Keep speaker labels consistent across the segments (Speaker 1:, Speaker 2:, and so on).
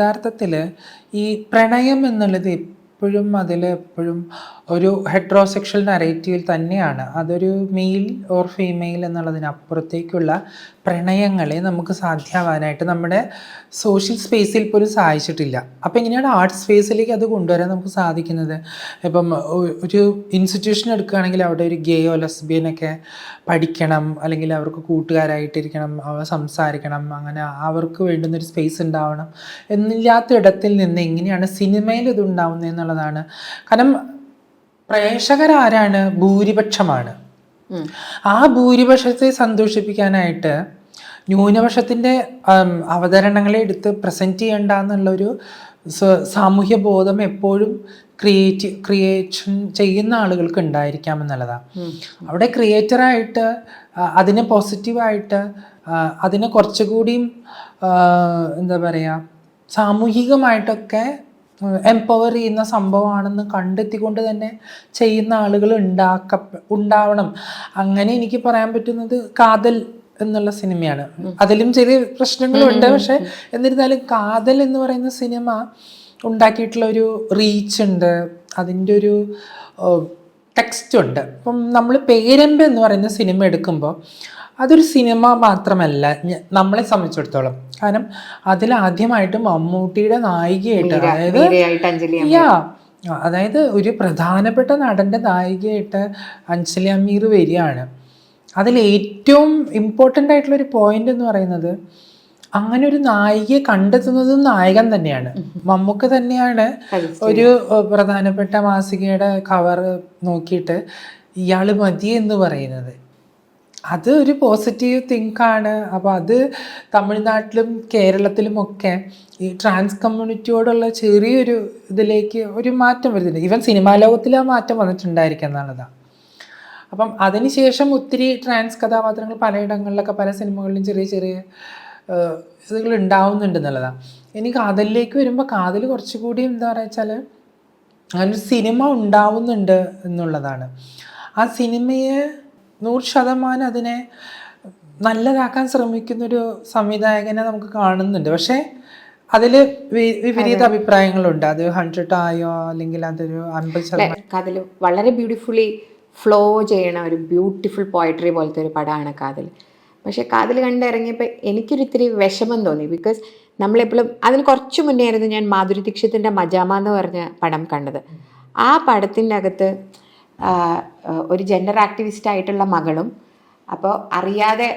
Speaker 1: യഥാർത്ഥത്തിൽ ഈ പ്രണയം എന്നുള്ളത് എപ്പോഴും അതിൽ എപ്പോഴും ഒരു ഹെട്രോസെക്ഷൽ നറേറ്റീവിൽ തന്നെയാണ്. അതൊരു മെയിൽ ഓർ ഫീമെയിൽ എന്നുള്ളതിനപ്പുറത്തേക്കുള്ള പ്രണയങ്ങളെ നമുക്ക് സാധ്യമാവാനായിട്ട് നമ്മുടെ സോഷ്യൽ സ്പേസിൽ പോലും സഹായിച്ചിട്ടില്ല. അപ്പോൾ എങ്ങനെയാണ് ആർട്ട് സ്പേസിലേക്ക് അത് കൊണ്ടുവരാൻ നമുക്ക് സാധിക്കുന്നത്? ഇപ്പം ഒരു ഇൻസ്റ്റിറ്റ്യൂഷൻ എടുക്കുകയാണെങ്കിൽ അവിടെ ഒരു ഗേയോ ലെസ്ബിയനൊക്കെ പഠിക്കണം അല്ലെങ്കിൽ അവർക്ക് കൂട്ടുകാരായിട്ടിരിക്കണം അവർ സംസാരിക്കണം അങ്ങനെ അവർക്ക് വേണ്ടുന്നൊരു സ്പേസ് ഉണ്ടാവണം എന്നില്ലാത്ത ഇടത്തിൽ നിന്ന് എങ്ങനെയാണ് സിനിമയിൽ ഇത് ഉണ്ടാവുന്നത് എന്നുള്ളതാണ്. കാരണം പ്രേക്ഷകരാരാണ്? ഭൂരിപക്ഷമാണ്. ആ ഭൂരിപക്ഷത്തെ സന്തോഷിപ്പിക്കാനായിട്ട് ന്യൂനപക്ഷത്തിന്റെ അവതരണങ്ങളെ എടുത്ത് പ്രസന്റ് ചെയ്യണ്ട എന്നുള്ളൊരു സാമൂഹ്യ ബോധം എപ്പോഴും ക്രിയേറ്റ് ക്രിയേഷൻ ചെയ്യുന്ന ആളുകൾക്ക് ഉണ്ടായിരിക്കാം എന്നുള്ളതാണ് അവിടെ ക്രിയേറ്ററായിട്ട് അതിനെ പോസിറ്റീവായിട്ട് അതിനെ കുറച്ചുകൂടിയും എന്താ പറയുക സാമൂഹികമായിട്ടൊക്കെ എംപവർ ചെയ്യുന്ന സംഭവമാണെന്ന് കണ്ടെത്തിക്കൊണ്ട് തന്നെ ചെയ്യുന്ന ആളുകൾ ഉണ്ടാക്ക ഉണ്ടാവണം. അങ്ങനെ എനിക്ക് പറയാൻ പറ്റുന്നത് കാതൽ എന്നുള്ള സിനിമയാണ്. അതിലും ചെറിയ പ്രശ്നങ്ങളുണ്ട് പക്ഷെ എന്നിരുന്നാലും കാതൽ എന്ന് പറയുന്ന സിനിമ ഉണ്ടാക്കിയിട്ടുള്ള ഒരു റീച്ച് ഉണ്ട്. അതിന്റെ ഒരു ടെക്സ്റ്റ് ഉണ്ട്. ഇപ്പം നമ്മൾ പേരമ്പ് എന്ന് പറയുന്ന സിനിമ എടുക്കുമ്പോൾ അതൊരു സിനിമ മാത്രമല്ല. നമ്മളെ സംബന്ധിച്ചിടത്തോളം. കാരണം അതിൽ ആദ്യമായിട്ട് മമ്മൂട്ടിയുടെ നായികയായിട്ട് അതായത്. യാ അതായത് ഒരു പ്രധാനപ്പെട്ട നടന്റെ നായികയായിട്ട് അഞ്ജലി അമീർ വരികയാണ്. അതിൽ ഏറ്റവും ഇമ്പോർട്ടന്റ് ആയിട്ടുള്ള ഒരു പോയിന്റ് എന്ന് പറയുന്നത് അങ്ങനെ ഒരു നായികയെ കണ്ടെത്തുന്നതും നായകൻ തന്നെയാണ്. മമ്മൂക്ക് തന്നെയാണ് ഒരു പ്രധാനപ്പെട്ട മാസികയുടെ കവർ നോക്കിയിട്ട് ഇയാൾ മതി എന്ന് പറയുന്നത്. അത് ഒരു പോസിറ്റീവ് തിങ്കാണ് അപ്പോൾ അത് തമിഴ്നാട്ടിലും കേരളത്തിലും ഒക്കെ ഈ ട്രാൻസ് കമ്മ്യൂണിറ്റിയോടുള്ള ചെറിയൊരു ഇതിലേക്ക് ഒരു മാറ്റം വരുന്നുണ്ട്. ഈവൻ സിനിമാ ലോകത്തിൽ ആ മാറ്റം വന്നിട്ടുണ്ടായിരിക്കും എന്നുള്ളതാണ് അപ്പം അതിനുശേഷം ഒത്തിരി ട്രാൻസ് കഥാപാത്രങ്ങൾ പലയിടങ്ങളിലൊക്കെ പല സിനിമകളിലും ചെറിയ ചെറിയ ഇതുകൾ ഉണ്ടാവുന്നുണ്ട് എന്നുള്ളതാണ് ഇനി കാതലിലേക്ക് വരുമ്പോൾ കാതൽ കുറച്ചുകൂടി എന്താ പറയുക വെച്ചാൽ അങ്ങനൊരു സിനിമ ഉണ്ടാവുന്നുണ്ട് എന്നുള്ളതാണ്. ആ സിനിമയെ നൂറ് ശതമാനം അതിനെ നല്ലതാക്കാൻ ശ്രമിക്കുന്നൊരു സംവിധായകനെ നമുക്ക് കാണുന്നുണ്ട്. പക്ഷേ അതിൽ വിപരീത അഭിപ്രായങ്ങളുണ്ട്. അത് ഹൺഡ്രഡ് ആയോ അല്ലെങ്കിൽ അതൊരു അൻപത് ശതമാനം
Speaker 2: അതിൽ വളരെ ബ്യൂട്ടിഫുള്ളി ഫ്ലോ ചെയ്യണ ഒരു ബ്യൂട്ടിഫുൾ പോയട്രി പോലത്തെ ഒരു പടമാണ് കാതൽ. പക്ഷേ കാതൽ കണ്ടിറങ്ങിയപ്പോൾ എനിക്കൊരു ഇത്തിരി വിഷമം തോന്നി. ബിക്കോസ് നമ്മളെപ്പോഴും അതിന് കുറച്ച് മുന്നേ ആയിരുന്നു ഞാൻ മാധുരി ദീക്ഷിത്തിന്റെ മജാമ എന്ന് പറഞ്ഞ പടം കണ്ടത്. ആ പടത്തിന്റെ അകത്ത് ഒരു ജെൻഡർ ആക്ടിവിസ്റ്റ് ആയിട്ടുള്ള മകളും. അപ്പോൾ അറിയാതെ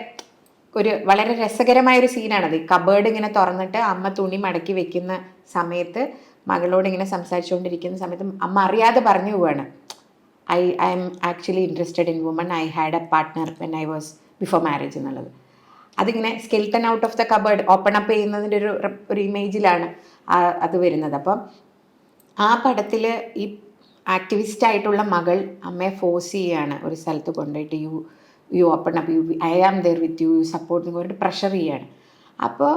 Speaker 2: ഒരു വളരെ രസകരമായ ഒരു സീനാണത് കബേർഡ് ഇങ്ങനെ തുറന്നിട്ട് അമ്മ തുണി മടക്കി വെക്കുന്ന സമയത്ത് മകളോട് ഇങ്ങനെ സംസാരിച്ചുകൊണ്ടിരിക്കുന്ന സമയത്ത് അമ്മ അറിയാതെ പറഞ്ഞു പോവാണ്. I I M actually interested in woman I had a partner when I was before marriage എന്നുള്ളത്. അതിങ്ങനെ skeleton out of the cupboard open up ചെയ്യുന്നതിന്റെ ഒരു ഒരു ഇമേജിലാണ് അത് വരുന്നത്. അപ്പം ആ പടത്തിൽ ഈ ആക്ടിവിസ്റ്റ് ആയിട്ടുള്ള മകൾ അമ്മയെ ഫോഴ്സ് ചെയ്യാണ് ഒരു സ്ഥലത്ത് കൊണ്ടുപോയിട്ട് you you open up you I am there with you you support എന്ന് പറഞ്ഞിട്ട് പ്രഷർ ചെയ്യാണ്. അപ്പോൾ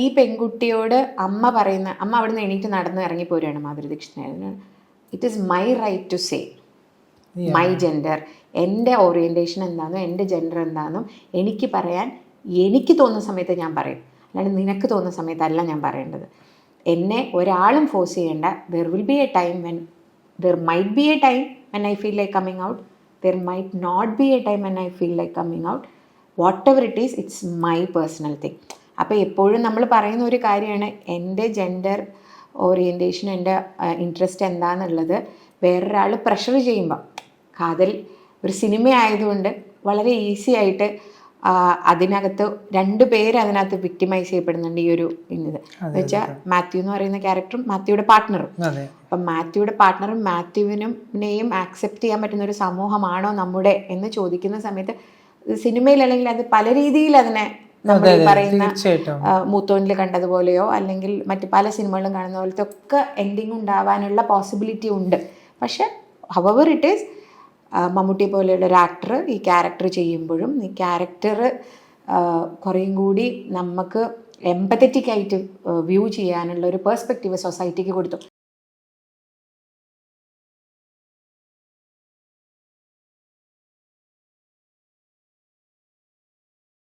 Speaker 2: ഈ പെൺകുട്ടിയോട് അമ്മ പറയുന്ന അമ്മ അവിടുന്ന് എണീറ്റ് നടന്ന് ഇറങ്ങി പോരുകയാണ് Madhuri Dixit it is my right to say my gender എന്റെ ഓറിയന്റേഷൻ എന്താണെന്നും എന്റെ ജെൻഡർ എന്താണെന്നും എനിക്ക് പറയാൻ എനിക്ക് തോന്നുന്ന സമയത്ത് ഞാൻ പറയും. അല്ലാണ്ട് നിനക്ക് തോന്നുന്ന സമയത്തല്ല ഞാൻ പറയേണ്ടത്. എന്നെ ഒരാളും ഫോഴ്സ് ചെയ്യേണ്ട. There will be a time when there might be a time when I feel like coming out, there might not be a time when I feel like coming out. What it is it's my personal thing അപ്പോൾ എപ്പോഴും നമ്മൾ പറയുന്ന ഒരു കാര്യമാണ് എന്റെ gender orientation എന്റെ interest എന്താണെന്നുള്ളത് വേറൊരാൾ പ്രഷർ ചെയ്യുമ്പോൾ കാതൽ ഒരു സിനിമ ആയതുകൊണ്ട് വളരെ ഈസി ആയിട്ട് അതിനകത്ത് രണ്ടു പേര് അതിനകത്ത് വിക്ടിമൈസ് ചെയ്യപ്പെടുന്നുണ്ട് ഈ ഒരു ഇത്. എന്ന് വെച്ചാൽ മാത്യു എന്ന് പറയുന്ന ക്യാരക്ടറും മാത്യുയുടെ പാർട്ട്ണറും അപ്പം മാത്യുയുടെ പാർട്ട്ണറും മാത്യുവിനും ആക്സെപ്റ്റ് ചെയ്യാൻ പറ്റുന്ന ഒരു സമൂഹമാണോ നമ്മുടെ എന്ന് ചോദിക്കുന്ന സമയത്ത് സിനിമയിൽ അല്ലെങ്കിൽ അത് പല രീതിയിൽ അതിനെ നമ്മൾ പറയുന്ന
Speaker 1: മൂത്തോണിൽ
Speaker 2: മൂത്തോനിൽ കണ്ടതുപോലെയോ അല്ലെങ്കിൽ മറ്റു പല സിനിമകളിലും കാണുന്ന പോലത്തെ ഒക്കെ എൻഡിങ് ഉണ്ടാവാനുള്ള പോസിബിലിറ്റി ഉണ്ട്. പക്ഷെ ഹവർ ഇറ്റ് ഈസ് മമ്മൂട്ടി പോലെയുള്ള ഒരു ആക്ടർ ഈ ക്യാരക്ടർ ചെയ്യുമ്പോഴും ഈ ക്യാരക്ടർ കുറേയും കൂടി നമുക്ക് എമ്പത്തറ്റിക് ആയിട്ട് വ്യൂ ചെയ്യാനുള്ള ഒരു പെർസ്പെക്റ്റീവ് സൊസൈറ്റിക്ക് കൊടുത്തു.